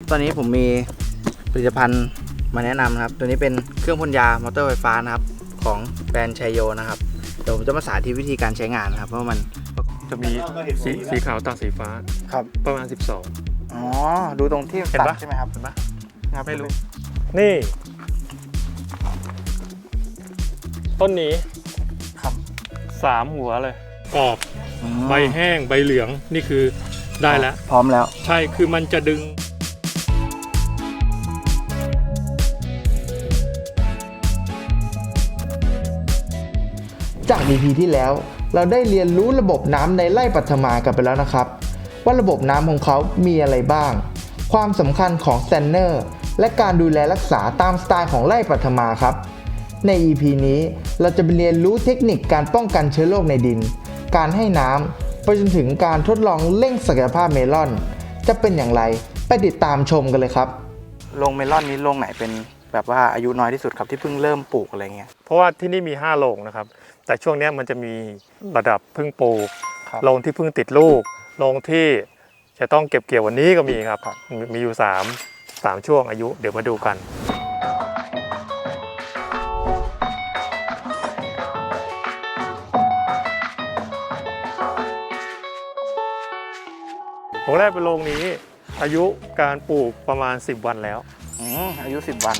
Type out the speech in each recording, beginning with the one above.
ตอนนี้ผมมีผลิตภัณฑ์มาแนะนำนะครับ ตัวนี้เป็นเครื่องพ่นยามอเตอร์ไฟฟ้านะครับ ของแบรนด์ชัยโยนะครับ เดี๋ยวผมจะมาสาธิตวิธีการใช้งานนะครับเพราะว่ามันจะมีสีสีขาวตัดสีฟ้าครับ ประมาณอ๋อ ดูตรงที่เห็นตัดปะ ใช่ไหมครับเห็นปะครับไม่รู้12นี่ ต้นนี้ครับสามหัวเลยกรอบอืมใบแห้งใบเหลืองนี่คือได้แล้ว พร้อมแล้ว ใช่คือมันจะดึง จาก EP ที่แล้ว เราได้เรียนรู้ระบบน้ำในไร่ปัทมากันไปแล้วนะครับ ว่าระบบน้ำของเขามีอะไรบ้าง ความสำคัญของแซนเนอร์และการดูแลรักษาตามสไตล์ของไร่ปัทมาครับ ใน EP นี้เราจะไปเรียนรู้เทคนิคการป้องกันเชื้อโรคในดิน การให้น้ำไปจนถึงการทดลองเร่งศักยภาพเมลอน จะเป็นอย่างไรไปติดตามชมกันเลยครับลงเมลอนนี้ลงไหนเป็นแบบว่าอายุน้อยที่สุดครับที่เพิ่งเริ่มปลูกอะไรเงี้ย เพราะว่าที่นี่มี 5 โรงนะครับ แต่ช่วงเนี้ยมันจะมีระดับเพึ่งปลูกครับโรงที่เพิ่งติดลูกโรงที่จะต้องเก็บเกี่ยววันนี้ก็มีครับ มีมีอยู่ 3 3 ช่วงอายุเดี๋ยวมาดูกันผมแรกเป็นโรงนี้อายุการปลูกประมาณ 10 วันแล้วอืมอายุ 10 วัน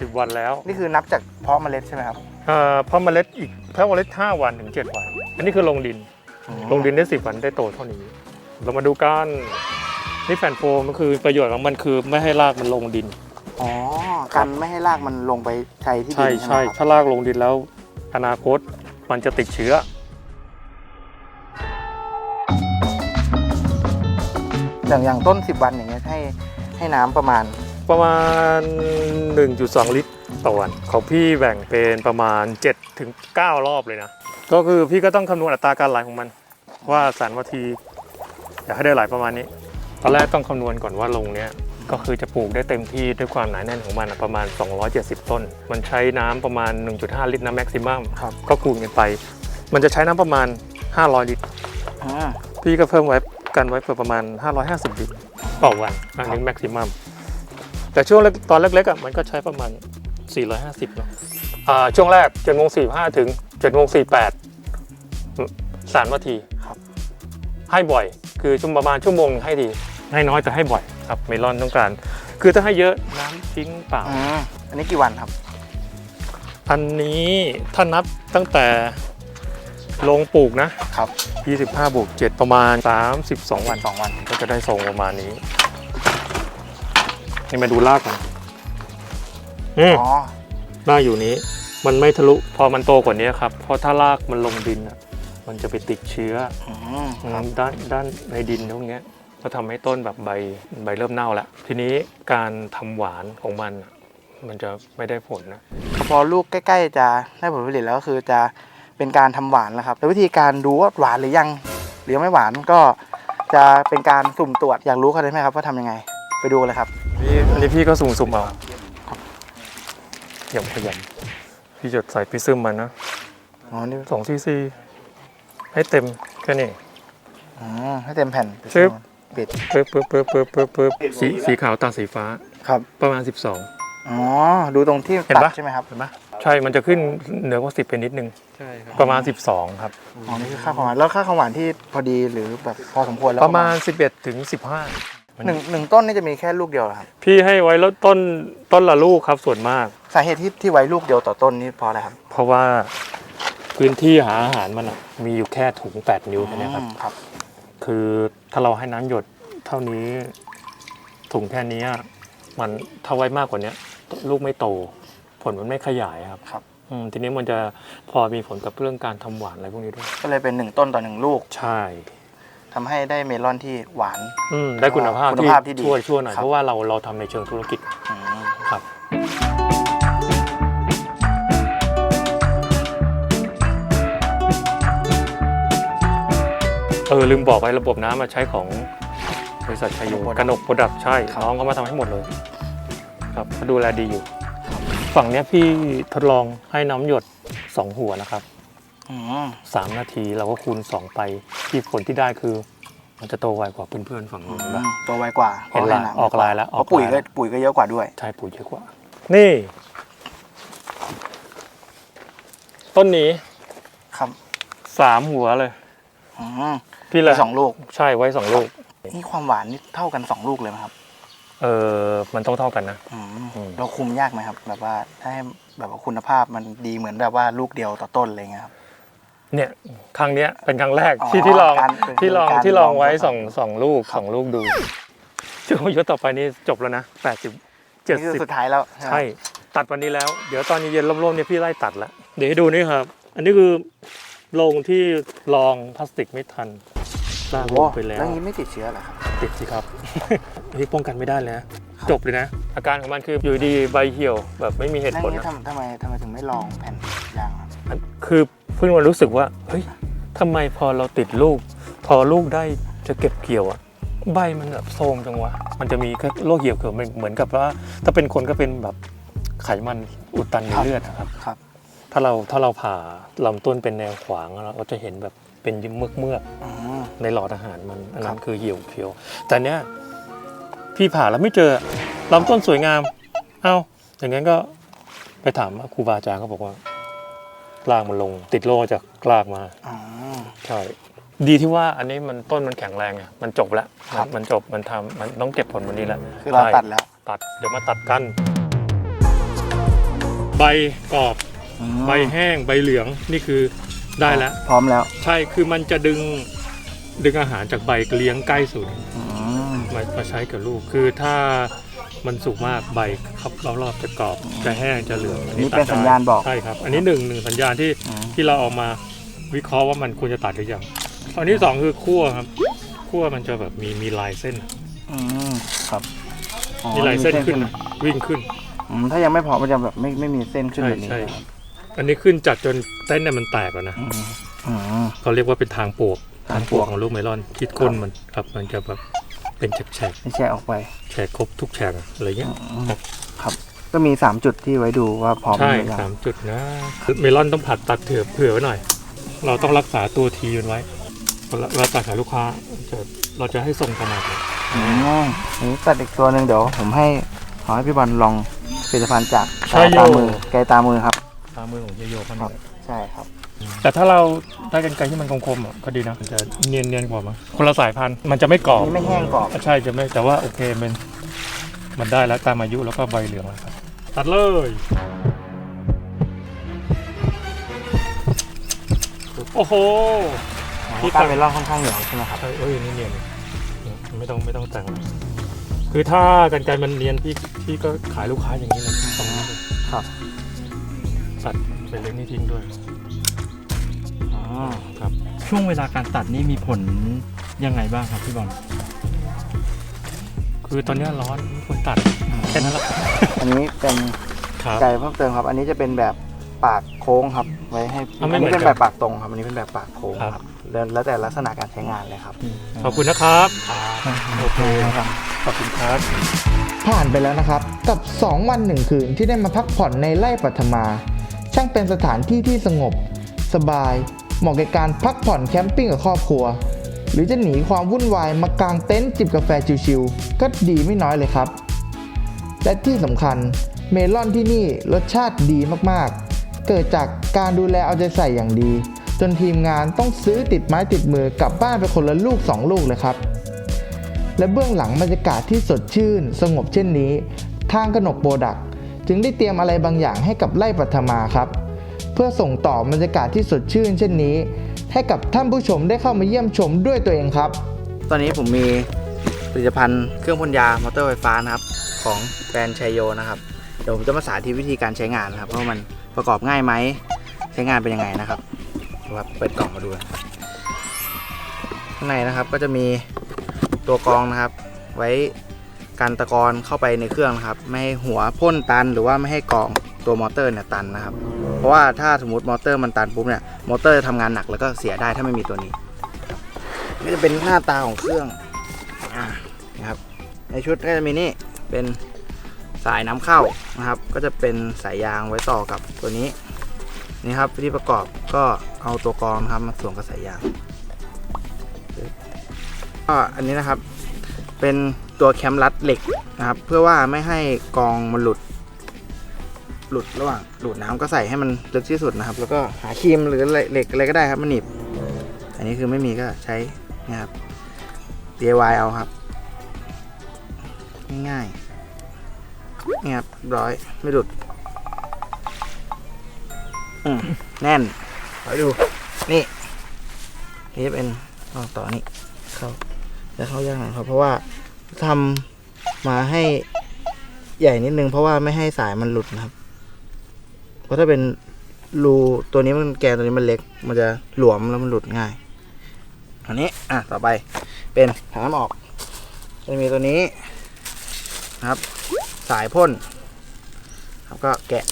10 วันแล้วนี่คือนับจากเพาะเมล็ดใช่ไหมครับ เอ่อเพราะเมล็ดอีกเพราะเมล็ด5วันถึง 7 วัน อันนี้คือลงดินลงดินได้ 10 วันได้โตเท่านี้ เรามาดูกันนี่แผ่นโฟมก็คือประโยชน์ของมันคือไม่ให้รากมันลงดิน อ๋อกันไม่ให้รากมันลงไปใช้ที่ดิใช่นใช่ไหมครับถ้ารากลงดินแล้ว อนาคตมันจะติดเชื้อ อย่างอย่างต้น 10 วันอย่างเงี้ยให้ให้น้ำประมาณ ประมาณ 1.2 ลิตรต่อวัน ของพี่แบ่งเป็นประมาณ7ถึง9รอบเลยนะ ก็คือพี่ก็ต้องคำนวณอัตราการไหลของมัน ว่าสารวัตถีอยากให้ได้ไหลประมาณนี้ ตอนแรกต้องคำนวณก่อนว่าลงเนี้ยก็คือจะปลูกได้เต็มที่ด้วยความหนาแน่นของมันอะประมาณ 270 ต้น มันใช้น้ำประมาณ 1.5 ลิตรนะแม็กซิมัมครับก็คูณกันไป มันจะใช้น้ำประมาณ 500 ลิตรอ่าพี่ก็เพิ่มไว้กันไว้เพื่อประมาณ 550 ลิตรต่อวันอันนี้แม็กซิมัม แต่ช่วงแรกตอนเล็กๆอะมันก็ใช้ประมาณ 450เนาะอ่าช่วงแรก7โมง45ถึง7โมง48สามนาทีครับ ให้บ่อย คือชั่วประมาณชั่วโมงหนึ่งให้ดี ให้น้อยแต่ให้บ่อยครับเมลอนต้องการ คือถ้าให้เยอะน้ำทิ้งเปล่า อืมอันนี้กี่วันครับ อันนี้ถ้านับตั้งแต่ลงปลูกนะครับ 25บวก7ประมาณ 32 วัน สองวัน ก็จะได้ทรงประมาณนี้ นี่มาดูรากกันอืมอ๋อรากอยู่นี้ มันไม่ทะลุ พอมันโตกว่านี้ครับ เพราะถ้ารากมันลงดินอะมันจะไปติดเชื้ออืมอด้านด้านในดินตรงเนี้ยก็ทำให้ต้นแบบใบใบเริ่มเน่าแล้ว ทีนี้การทำหวานของมันอะมันจะไม่ได้ผลนะ พอลูกใกล้ๆจะได้ผลผลิตแล้วก็คือจะเป็นการทำหวานแล้วครับแต่วิธีการดูว่าหวานหรือยังหรือยังไม่หวานก็จะเป็นการสุ่มตรวจอยากรู้กันได้ไหมครับว่าทำยังไง ไปดูเลยครับพี่อันนี้พี่ก็สุ่มสุ่มๆเอาอย่าพยายามพี่จะใส่พิซึมมันนะอ๋อนี่สองซีซีให้เต็มแค่นี้อืมให้เต็มแผ่นชึบปิดปึ๊บปึ๊บปึ๊บปึ๊บปึ๊บปึ๊บสีสีขาวตาสีฟ้าครับประมาณ 12 อ๋อ ดูตรงที่เห็นตัดปะใช่ไหมครับเห็นไหมใช่มันจะขึ้นเหนือกว่าสิบไปนิดนึงใช่ครับประมาณ 12 ครับอ๋อนี่คือค่าความหวานแล้วค่าความหวานที่พอดีหรือแบบพอสมควรแล้วประมาณ 11ถึง15 หนึ่งหนึ่งต้นนี่จะมีแค่ลูกเดียวเหรอครับ พี่ให้ไว้แล้วต้นต้นละลูกครับส่วนมาก สาเหตุที่ที่ไว้ลูกเดียวต่อต้นนี่เพราะอะไรครับเพราะว่าพื้นที่หาอาหารมันอะมีอยู่แค่ถุง8นิ้วแค่เนี้ยครับ อืมครับ คือถ้าเราให้น้ำหยดเท่านี้ ถุงแค่เนี้ยมันถ้าไว้มากกว่าเนี้ยลูกไม่โต ผลมันไม่ขยายครับครับ อืมทีนี้มันจะพอมีผลกับเรื่องการทำหวานอะไรพวกนี้ด้วย ก็เลยเป็นหนึ่งต้นต่อหนึ่งลูก ใช่ ทำให้ได้เมลอนที่หวาน อืมได้คุณภาพคุณภาพที่ดีช่วยช่วยหน่อยครับเพราะว่าเราเราทำในเชิงธุรกิจอืมครับเออลืมบอกไว้ระบบน้ำมาใช้ของบริษัทชัยโยกนกโปรดักใช่น้องเขามาทำให้หมดเลย ครับเขาดูแลดีอยู่ ฝั่งเนี้ยพี่ทดลองให้น้ำหยด 2 หัวนะครับ อืม3นาทีเราก็คูณ 2 ไปที่ผลที่ได้คือ มันจะโตไวกว่าเพื่อนๆฝั่งนู้นเห็นปะตัวไวกว่าเห็นละพระออกลายแล้วเพออกราะปุ๋ยลายก็แล้วปุ๋ยก็เยอะกว่าด้วย ใช่ปุ๋ยเยอะกว่า นี่ ต้นนี้ครับสามหัวเลยอืมพี่มีละสองลูก ใช่ไว้สองลูก นี่ความหวานนี่เท่ากันสองลูกเลยไหมครับ เออมันต้องเท่ากันนะอืมอืมเราคุมยากไหมครับ แบบว่าถ้าให้แบบว่าคุณภาพมันดีเหมือนแบบว่าลูกเดียวต่อต้นอะไรเงี้ยครับ เนี่ยครั้งเนี้ยเป็นครั้งแรกอ๋อที่ที่ลองการเป็นที่ลองการที่ลองไว้ลอง สองสองลูกครับสองลูกดูช่วงอายุต่อไปนี้จบแล้วนะแปดสิบเจ็ดนี่คือสิบ สุดท้ายแล้วไหมใช่ ตัดวันนี้แล้ว เดี๋ยวตอนเย็นๆร่มๆเนี่ยพี่ไล่ตัดแล้วเดี๋ยวให้ดูนี่ครับ อันนี้คือโรงที่ลองพลาสติกไม่ทันลากโอ้ลโหงไปแล้วแล้วนี้ไม่ติดเชื้อเหรอครับ ติดสิครับ อันนี้ป้องกันไม่ได้เลยนะจบเลยนะ อาการของมันคืออยู่ดีใบเหี่ยวแบบไม่มีเหตุแล้วผลนี้นะทำทำไมทำไมถึงไม่ลองแผ่นยางครับอันคือ เพิ่งมารู้สึกว่าเฮ้ยทำไมพอเราติดลูก พอลูกได้จะเก็บเกี่ยวอะใบมันแบบโทรมจังวะมันจะมีแค่โรคเหี่ยวเขียวเหมือนกับว่า ถ้าเป็นคนก็เป็นแบบไขมันอุดตันในเลือดนะครับครับ ถ้าเราถ้าเราผ่าลำต้นเป็นแนวขวางเราก็จะเห็นแบบเป็นยิ้มเมือกเมือกอืมๆในหลอดอาหารมันอันนั้ครันบคือเหี่ยวเขียว แต่เนี้ยพี่ผ่าแล้วไม่เจอลำต้นสวยงาม เอ้าอย่างงั้นก็ไปถามครูบาอาจารย์เขาบอกว่า รากมันลง ติดโรคจากรากมาอ๋อ ใช่ดีที่ว่าอันนี้มันต้นมันแข็งแรงไงมันจบแล้วครับมันมันจบมันทำมันต้องเก็บผลวันนี้แล้วคือเราใช่ตัดแล้วตัดเดี๋ยวมาตัดกัน ใบกรอบอืมใบแห้งใบเหลืองนี่คือได้แล้ว พร้อมแล้วใช่คือมันจะดึงดึงอาหารจากใบเลี้ยงใกล้สุด อืมมามาใช้กับลูก คือถ้า มันสุกมากใบครับรอบๆจะกรอบจะแห้งจะเหลืองอันนี้ตัดเป็นได้สัญญาณบอก ใช่ครับ อันนี้หนึ่งหนึ่งสัญญาณที่อืม ที่เราเออกมาวิเคราะห์ว่ามันควรจะตัดหรือยังอันที่สองคือคั่วครับคั่วมันจะแบบมีมีลายเส้น อืมครับอ๋อมีลายเส้นขึ้นมีวิ่งขึ้น อืมถ้ายังไม่พอมันจะแบบไม่ไม่มีเส้นขึ้นใช่แบบนี้ใช่นะครับอันนี้ขึ้นจัดจนเต้นเนี่ยมันแตกแล้วนะอืมอืม เขาเรียกว่าเป็นทางปวกทางปวกของลูกเมลอนที่ก้นมันครับมันจะแบบ เป็นแฉกไม่แชร์ออกไปๆแฉกครบทุกแฉกอะอะไรเงี้ยอืมครับ ก็มีสามจุดที่ไว้ดูว่าพร้อมหใช่รือยัสางมจุดนะคือเมลอนต้องผัดตัดเผื่อเผื่อไว้หน่อย เราต้องรักษาตัวทีมันไว้เวลาเวลาตัดหาลูกค้าจะเราจะให้ทรงขนาดไหนอืมอันนี้ตัดอีกตัวหนึ่งเดี๋ยวผมให้ขอให้พี่บอลลองผลิตภัณฑ์จากใช่โยตามือไกลตามือครับ ตามมือของเยโยเขาครัเนี่บยใช่ครับ แต่ถ้าเราได้กันไกลที่มันคมๆอะก็ดีนะมันจะเนียนเนียนๆกว่ามั้งคนละสายพันธุ์มันจะไม่กรอบนี่ไม่แห้งกรอบใช่จะไม่แต่ว่าโอเคมันมันได้แล้วตามอายุแล้วก็ใบเหลืองแล้วครับตัดเลยโอ้โห พี่การเมลอนค่อนข้างเหนียวใช่ไหมครับ ใช่เอ้ยนี่เนียนไม่ต้องไม่ต้องแต่งแล้วคือถ้ากันไกลมันเนียนพี่พี่ก็ขายลูกค้าอย่างนี้เลยตรงนี้เลยครับ ตัดไปเล็กนี่ทิ้งด้วยอ๋อ ครับ ช่วงเวลาการตัดนี่มีผลยังไงบ้างครับพี่บอลคือตอนเนี้ยร้อนไม่ควรตัดแค่นั้นแหละอันนี้เป็นครับ ไก่เพิ่มเติมครับ อันนี้จะเป็นแบบปากโค้งครับ ไว้ให้อะไม่อันเหมืนี้อนเป็นกันแบบปากตรงครับ อันนี้เป็นแบบปากโค้งครับ ครับแล้วแล้วแต่ลักษณะการใช้งานเลยครับ ขอบคุณนะครับ โอเคครับ ขอบคุณครับ ผ่านไปแล้วนะครับ กับ 2 วันหนึ่งคืนที่ได้มาพักผ่อนในไร่ปัทมา ช่างเป็นสถานที่ที่สงบ สบาย เหมาะแก่การพักผ่อนแคมปิ้งกับครอบครัว หรือจะหนีความวุ่นวายมากางเต็นท์จิบกาแฟชิวๆก็ดีไม่น้อยเลยครับ และที่สำคัญเมลอนที่นี่รสชาติดีมากๆ เกิดจากการดูแลเอาใจใส่อย่างดี จนทีมงานต้องซื้อติดไม้ติดมือกลับบ้านไปคนละลูก 2 ลูกเลยครับ และเบื้องหลังบรรยากาศที่สดชื่น สงบเช่นนี้ ทางกนกโปรดักจึงได้เตรียมอะไรบางอย่างให้กับไร่ปัทมาครับ เพื่อส่งต่อบรรยากาศที่สดชื่นเช่นนี้ ให้กับท่านผู้ชมได้เข้ามาเยี่ยมชมด้วยตัวเองครับ ตอนนี้ผมมีผลิตภัณฑ์เครื่องพ่นยามอเตอร์ไฟฟ้านะครับ ของแบรนด์ชัยโยนะครับ เดี๋ยวผมจะมาสาธิตวิธีการใช้งานนะครับว่ามันประกอบง่ายไหมใช้งานเป็นยังไงนะครับดูครับเปิดกล่องมาดูนะครับข้างในนะครับก็จะมีตัวกรองนะครับ ไว้กันตะกอนเข้าไปในเครื่องนะครับ ไม่ให้หัวพ่นตันหรือว่าไม่ให้กรองตัวมอเตอร์เนี่ยตันนะครับ เพราะว่าถ้าสมมติมอเตอร์มันตันปุ๊บเนี่ยมอเตอร์จะทำงานหนักแล้วก็เสียได้ถ้าไม่มีตัวนี้นี่จะเป็นหน้าตาของเครื่องอนะครับในชุดก็จะมีนี่เป็นสายน้ำเข้านะครับ ก็จะเป็นสายยางไว้ต่อกับตัวนี้นี่ครับวิธีประกอบก็เอาตัวกรองนะครับมาสวมกับสายยางก็อันนี้นะครับเป็นตัวแคมรัดเหล็กนะครับ เพื่อว่าไม่ให้กองมันหลุด หลุดระหว่างดูดน้ำก็ใส่ให้มันลึกที่สุดนะครับ แล้วก็หาครีมหรืออะไรเหล็กอะไรก็ได้ครับมันหนีบ อันนี้คือไม่มีก็ใช้นะครับ DIY เอาครับ ง่ายๆนี่ครับเรียบร้อยไม่หลุดอืมแน่นขอดู นี่นี่จะเป็นต่อต่อนี่เข้าจะเข้ายากหน่อยครับ เพราะว่าทำมาให้ใหญ่นิดนึงเพราะว่าไม่ให้สายมันหลุดนะครับ เพราะถ้าเป็นรูตัวนี้มันแกนตัวนี้มันเล็ก มันจะหลวมแล้วมันหลุดง่ายอันนี้อะต่อไปเป็นถังน้ำออกจะมีตัวนี้นะครับ สายพ่นครับก็แกะ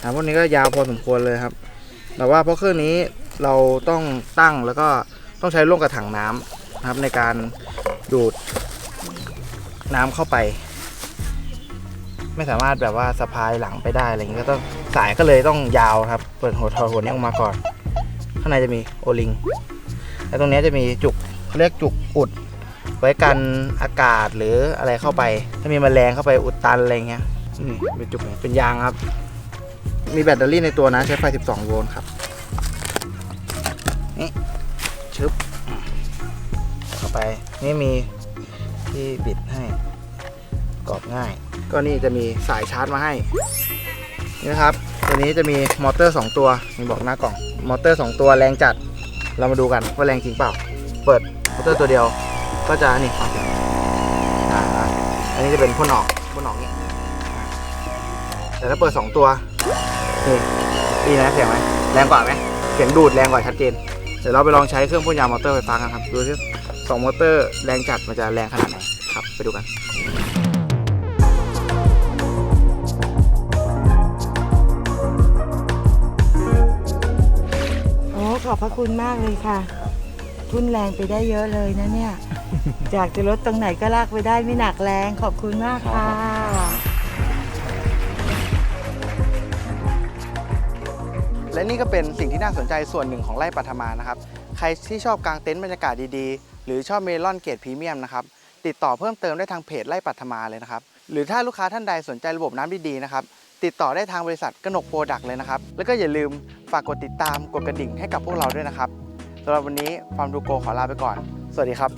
สายพ่นนี้ก็ยาวพอสมควรเลยครับ แต่ว่าเพราะเครื่องนี้เราต้องตั้งแล้วก็ต้องใช้ร่วมกับถังน้ำนะครับในการดูดน้ำเข้าไป ไม่สามารถแบบว่าสะพายหลังไปได้อะไรอย่างนี้ก็ต้องสายก็เลยต้องยาวครับ เปิดหัวทอหัวนี้ออกมาก่อน ข้างในจะมีโอลิงแล้วตรงนี้จะมีจุกเรียกจุกอุด ไว้กันอากาศหรืออะไรเข้าไป ถ้ามีแมลงเข้าไปอุดตันอะไรเงี้ยนี่เป็นจุกเป็นยางครับ มีแบตเตอรี่ในตัวนะใช้ไฟ 12 โวลต์ครับนี่ชึบเข้าไปนี่มีที่บิดให้กรอบง่าย ก็นี่จะมีสายชาร์จมาให้นี่นะครับ ตัวนี้จะมีมอเตอร์ 2 ตัวมีบอกหน้ากล่อง มอเตอร์ 2 ตัวแรงจัด เรามาดูกันว่าแรงจริงเปล่า เปิดมอเตอร์ตัวเดียว ก็จะนี่อ,อันนี้จะเป็นพ่นออกพ่นออกนี่แต่ถ้าเปิด 2 ตัวนี่ดีนะเสียงไหมแรงกว่าไหมเสียงดูดแรงกว่าชัดเจนเดี๋ยวเราไปลองใช้เครื่องพ่นยามอเตอร์ไฟฟ้ากันครับ ดูที่สองมอเตอร์แรงจัดมันจะแรงขนาดไหนครับ ไปดูกัน อบพระคุณมากเลยค่ะ ทุนแรงไปได้เยอะเลยนะเนี่ย จากจะลดตรงไหนก็ลากไปได้ไม่หนักแรงขอบคุณมากค่ะและนี่ก็เป็นสิ่งที่น่าสนใจส่วนหนึ่งของไร่ปัทมานะครับ ใครที่ชอบกางเต็นท์บรรยากาศดีๆ หรือชอบเมลอนเกรดพรีเมียมนะครับ ติดต่อเพิ่มเติมได้ทางเพจไร่ปัทมาเลยนะครับ หรือถ้าลูกค้าท่านใดสนใจระบบน้ำดีๆนะครับ ติดต่อได้ทางบริษัทกนกโปรดักเลยนะครับ แล้วก็อย่าลืมฝากกดติดตามกดกระดิ่งให้กับพวกเราด้วยนะครับสำหรับวันนี้ฟาร์มดูโกขอลาไปก่อน สวัสดีครับ